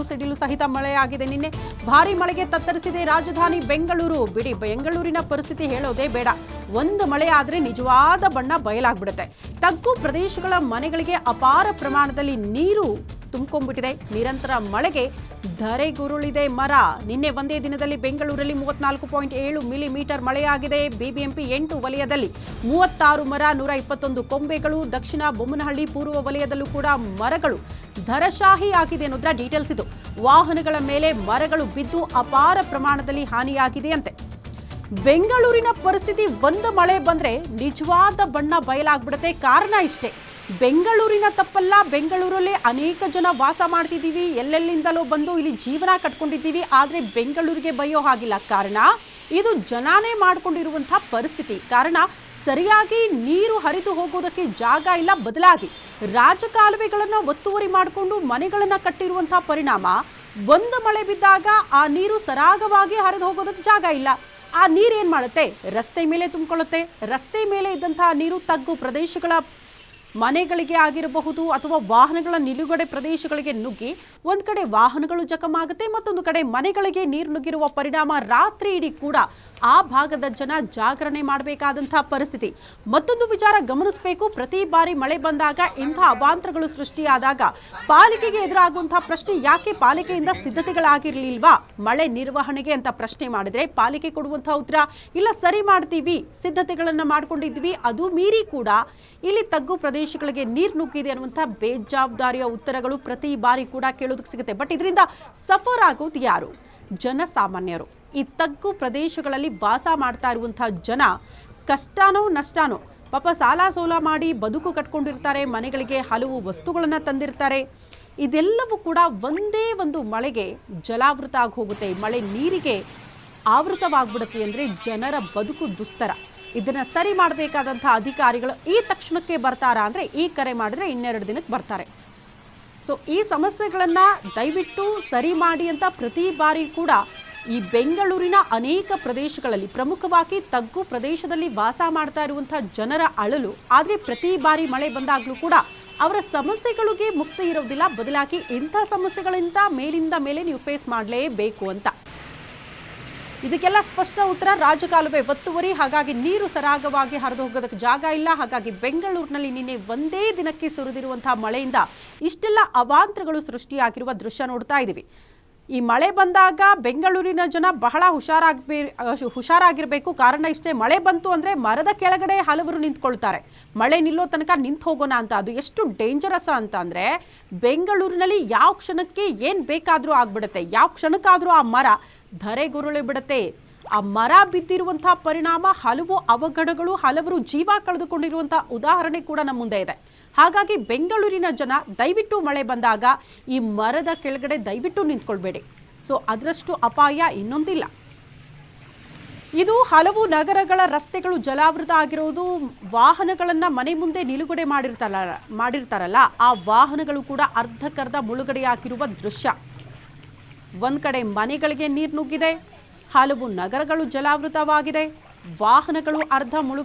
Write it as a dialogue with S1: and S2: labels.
S1: ಗುಡುಗು ಸಿಡಿಲು ಸಹಿತ ಮಳೆಯಾಗಿದೆ. ನಿನ್ನೆ ಭಾರಿ ಮಳೆಗೆ ತತ್ತರಿಸಿದೆ ರಾಜಧಾನಿ ಬೆಂಗಳೂರು. ಬಿಡಿ ಬೆಂಗಳೂರಿನ ಪರಿಸ್ಥಿತಿ ಹೇಳೋದೇ ಬೇಡ. ಒಂದು ಮಳೆ ಆದರೆ ನಿಜವಾದ ಬಣ್ಣ ಬಯಲಾಗ್ಬಿಡುತ್ತೆ. ತಗ್ಗು ಪ್ರದೇಶಗಳ ಮನೆಗಳಿಗೆ ಅಪಾರ ಪ್ರಮಾಣದಲ್ಲಿ ನೀರು ತುಂಬಿಕೊಂಡ್ಬಿಟ್ಟಿದೆ ನಿರಂತರ ಮಳೆಗೆ ಧರೆಗುರುಳಿದೆ ಮರ. ನಿನ್ನೆ ಒಂದೇ ದಿನದಲ್ಲಿ ಬೆಂಗಳೂರಲ್ಲಿ ಮೂವತ್ನಾಲ್ಕು ಪಾಯಿಂಟ್ ಏಳು ಮಿಲಿಮೀಟರ್ ಮಳೆಯಾಗಿದೆ. ಬಿಬಿಎಂಪಿ ಎಂಟು ವಲಯದಲ್ಲಿ ಮೂವತ್ತಾರು ಮರ, ನೂರ ಇಪ್ಪತ್ತೊಂದು ಕೊಂಬೆಗಳು. ದಕ್ಷಿಣ ಬೊಮ್ಮನಹಳ್ಳಿ ಪೂರ್ವ ವಲಯದಲ್ಲೂ ಕೂಡ ಮರಗಳು ಧರಶಾಹಿ ಆಗಿದೆ ಅನ್ನೋದ್ರ ಡೀಟೇಲ್ಸ್ ಇದು. ವಾಹನಗಳ ಮೇಲೆ ಮರಗಳು ಬಿದ್ದು ಅಪಾರ ಪ್ರಮಾಣದಲ್ಲಿ ಹಾನಿಯಾಗಿದೆ ಅಂತೆ ಬೆಂಗಳೂರಿನ ಪರಿಸ್ಥಿತಿ, ಒಂದು ಮಳೆ ಬಂದ್ರೆ ನಿಜವಾದ ಬಣ್ಣ ಬಯಲಾಗ್ಬಿಡುತ್ತೆ. ಕಾರಣ ಇಷ್ಟೇ. ಬೆಂಗಳೂರಿನ ತಪ್ಪಲ್ಲ, ಬೆಂಗಳೂರಲ್ಲಿ ಅನೇಕ ಜನ ವಾಸ ಮಾಡ್ತಿದ್ದೀವಿ. ಎಲ್ಲೆಲ್ಲಿಂದಲೋ ಬಂದು ಇಲ್ಲಿ ಜೀವನ ಕಟ್ಕೊಂಡಿದ್ದೀವಿ. ಆದರೆ ಬೆಂಗಳೂರಿಗೆ ಬಯ್ಯೋ ಹಾಗಿಲ್ಲ. ಕಾರಣ, ಇದು ಜನಾನೇ ಮಾಡಿಕೊಂಡಿರುವಂಥ ಪರಿಸ್ಥಿತಿ. ಕಾರಣ, ಸರಿಯಾಗಿ ನೀರು ಹರಿದು ಹೋಗೋದಕ್ಕೆ ಜಾಗ ಇಲ್ಲ, ಬದಲಾಗಿ ರಾಜಕಾಲುವೆಗಳನ್ನು ಒತ್ತುವರಿ ಮಾಡಿಕೊಂಡು ಮನೆಗಳನ್ನು ಕಟ್ಟಿರುವಂಥ ಪರಿಣಾಮ, ಒಂದು ಮಳೆ ಬಿದ್ದಾಗ ಆ ನೀರು ಸರಾಗವಾಗಿ ಹರಿದು ಹೋಗೋದಕ್ಕೆ ಜಾಗ ಇಲ್ಲ. ಆ ನೀರು ಏನು ಮಾಡುತ್ತೆ? ರಸ್ತೆ ಮೇಲೆ ತುಂಬಿಕೊಳ್ಳುತ್ತೆ. ರಸ್ತೆ ಮೇಲೆ ಇದ್ದಂಥ ನೀರು ತಗ್ಗು ಪ್ರದೇಶಗಳ ಮನೆಗಳಿಗೆ ಆಗಿರಬಹುದು ಅಥವಾ ವಾಹನಗಳ ನಿಲುಗಡೆ ಪ್ರದೇಶಗಳಿಗೆ ನುಗ್ಗಿ ಒಂದು ಕಡೆ ವಾಹನಗಳು ಜಖಮಾಗುತ್ತೆ, ಮತ್ತೊಂದು ಕಡೆ ಮನೆಗಳಿಗೆ ನೀರು ನುಗ್ಗಿರುವ ಪರಿಣಾಮ ರಾತ್ರಿ ಇಡೀ ಕೂಡ ಆ ಭಾಗದ ಜನ ಜಾಗರಣೆ ಮಾಡಬೇಕಾದಂತಹ ಪರಿಸ್ಥಿತಿ. ಮತ್ತೊಂದು ವಿಚಾರ ಗಮನಿಸಬೇಕು, ಪ್ರತಿ ಬಾರಿ ಮಳೆ ಬಂದಾಗ ಇಂಥ ಅವಾಂತರಗಳು ಸೃಷ್ಟಿಯಾದಾಗ ಪಾಲಿಕೆಗೆ ಎದುರಾಗುವಂತಹ ಪ್ರಶ್ನೆ ಯಾಕೆ ಪಾಲಿಕೆಯಿಂದ ಸಿದ್ಧತೆಗಳಾಗಿರಲಿಲ್ವಾ? ಮಳೆ ನಿರ್ವಹಣೆಗೆ ಅಂತ ಪ್ರಶ್ನೆ ಮಾಡಿದ್ರೆ ಪಾಲಿಕೆ ಕೊಡುವಂತಹ ಉತ್ತರ, ಇಲ್ಲ ಸರಿ ಮಾಡ್ತೀವಿ, ಸಿದ್ಧತೆಗಳನ್ನ ಮಾಡ್ಕೊಂಡಿದ್ವಿ, ಅದು ಮೀರಿ ಕೂಡ ಇಲ್ಲಿ ತಗ್ಗು ಪ್ರದೇಶಗಳಿಗೆ ನೀರು ನುಗ್ಗಿದೆ ಅನ್ನುವಂಥ ಬೇಜವಾಬ್ದಾರಿಯ ಉತ್ತರಗಳು ಪ್ರತಿ ಬಾರಿ ಕೂಡ ಕೇಳೋದಕ್ಕೆ ಸಿಗುತ್ತೆ. ಬಟ್ ಇದರಿಂದ ಸಫರ್ ಆಗೋದು ಯಾರು? ಜನಸಾಮಾನ್ಯರು ಈ ತಗ್ಗು ಪ್ರದೇಶಗಳಲ್ಲಿ ವಾಸ ಮಾಡ್ತಾ ಇರುವಂಥ ಜನ ಕಷ್ಟನೋ ನಷ್ಟನೋ, ಪಾಪ ಸಾಲ ಸೋಲ ಮಾಡಿ ಬದುಕು ಕಟ್ಕೊಂಡಿರ್ತಾರೆ, ಮನೆಗಳಿಗೆ ಹಲವು ವಸ್ತುಗಳನ್ನು ತಂದಿರ್ತಾರೆ. ಇದೆಲ್ಲವೂ ಕೂಡ ಒಂದೇ ಒಂದು ಮಳೆಗೆ ಜಲಾವೃತ ಆಗಿ ಹೋಗುತ್ತೆ ಮಳೆ ನೀರಿಗೆ ಆವೃತವಾಗ್ಬಿಡುತ್ತೆ ಅಂದರೆ ಜನರ ಬದುಕು ದುಸ್ತರ. ಇದನ್ನ ಸರಿ ಮಾಡಬೇಕಾದಂಥ ಅಧಿಕಾರಿಗಳು ಈ ತಕ್ಷಣಕ್ಕೆ ಬರ್ತಾರಾ ಅಂದರೆ ಈ ಕರೆ ಮಾಡಿದ್ರೆ ಇನ್ನೆರಡು ದಿನಕ್ಕೆ ಬರ್ತಾರೆ. ಸೊ ಈ ಸಮಸ್ಯೆಗಳನ್ನು ದಯವಿಟ್ಟು ಸರಿ ಮಾಡಿ ಅಂತ ಪ್ರತಿ ಬಾರಿ ಕೂಡ ಈ ಬೆಂಗಳೂರಿನ ಅನೇಕ ಪ್ರದೇಶಗಳಲ್ಲಿ, ಪ್ರಮುಖವಾಗಿ ತಗ್ಗು ಪ್ರದೇಶದಲ್ಲಿ ವಾಸ ಮಾಡ್ತಾ ಇರುವಂಥ ಜನರ ಅಳಲು, ಆದರೆ ಪ್ರತಿ ಬಾರಿ ಮಳೆ ಬಂದಾಗಲೂ ಕೂಡ ಅವರ ಸಮಸ್ಯೆಗಳಿಗೆ ಮುಕ್ತಿ ಇರೋದಿಲ್ಲ, ಬದಲಾಗಿ ಇಂಥ ಸಮಸ್ಯೆಗಳಿಂದ ಮೇಲಿಂದ ಮೇಲೆ ನೀವು ಫೇಸ್ ಮಾಡಲೇಬೇಕು ಅಂತ. ಇದಕ್ಕೆಲ್ಲ ಸ್ಪಷ್ಟ ಉತ್ತರ, ರಾಜಕಾಲುವೆ ಒತ್ತುವರಿ, ಹಾಗಾಗಿ ನೀರು ಸರಾಗವಾಗಿ ಹರಿದು ಹೋಗೋದಕ್ಕೆ ಜಾಗ ಇಲ್ಲ. ಹಾಗಾಗಿ ಬೆಂಗಳೂರಿನಲ್ಲಿ ನಿನ್ನೆ ಒಂದೇ ದಿನಕ್ಕೆ ಸುರಿದಿರುವಂತಹ ಮಳೆಯಿಂದ ಇಷ್ಟೆಲ್ಲ ಅವಾಂತರಗಳು ಸೃಷ್ಟಿಯಾಗಿರುವ ದೃಶ್ಯ ನೋಡ್ತಾ ಇದ್ದೀವಿ ಈ ಮಳೆ ಬಂದಾಗ ಬೆಂಗಳೂರಿನ ಜನ ಬಹಳ ಹುಷಾರಾಗಿ ಹುಷಾರಾಗಿರಬೇಕು. ಕಾರಣ ಇಷ್ಟೇ, ಮಳೆ ಬಂತು ಅಂದರೆ ಮರದ ಕೆಳಗಡೆ ಹಲವರು ನಿಂತ್ಕೊಳ್ತಾರೆ. ಮಳೆ ನಿಲ್ಲೋ ತನಕ ನಿಂತು ಹೋಗೋಣ ಅಂತ. ಅದು ಎಷ್ಟು ಡೇಂಜರಸ್ ಅಂತ ಅಂದರೆ ಬೆಂಗಳೂರಿನಲ್ಲಿ ಯಾವ ಕ್ಷಣಕ್ಕೆ ಏನು ಬೇಕಾದರೂ ಆಗ್ಬಿಡುತ್ತೆ. ಯಾವ ಕ್ಷಣಕ್ಕಾದರೂ ಆ ಮರ ಧರೆಗುರುಳಿ ಬಿಡುತ್ತೆ. ಆ ಮರ ಬಿದ್ದಿರುವಂತಹ ಪರಿಣಾಮ, ಹಲವು ಅವಘಡಗಳು, ಹಲವರು ಜೀವ ಕಳೆದುಕೊಂಡಿರುವಂತಹ ಉದಾಹರಣೆ ಕೂಡ ನಮ್ಮ ಮುಂದೆ ಇದೆ. ಹಾಗಾಗಿ ಬೆಂಗಳೂರಿನ ಜನ, ದಯವಿಟ್ಟು ಮಳೆ ಬಂದಾಗ ಈ ಮರದ ಕೆಳಗಡೆ ದಯವಿಟ್ಟು ನಿಂತ್ಕೊಳ್ಬೇಡಿ. ಸೊ, ಅದರಷ್ಟು ಅಪಾಯ ಇನ್ನೊಂದಿಲ್ಲ. ಇದು ಹಲವು ನಗರಗಳ ರಸ್ತೆಗಳು ಜಲಾವೃತ ಆಗಿರೋದು, ವಾಹನಗಳನ್ನು ಮನೆ ಮುಂದೆ ನಿಲುಗಡೆ ಮಾಡಿರ್ತಾರಲ್ಲ ಮಾಡಿರ್ತಾರಲ್ಲ, ಆ ವಾಹನಗಳು ಕೂಡ ಅರ್ಧಕ್ಕರ್ಧ ಮುಳುಗಡೆಯಾಗಿರುವ ದೃಶ್ಯ. ಒಂದು ಕಡೆ ಮನೆಗಳಿಗೆ ನೀರು ನುಗ್ಗಿದೆ ಹಲವು ನಗರಗಳು ಜಲಾವೃತವಾಗಿದೆ. ವಾಹನಗಳು ಅರ್ಧ ಮುಳುಗಡೆ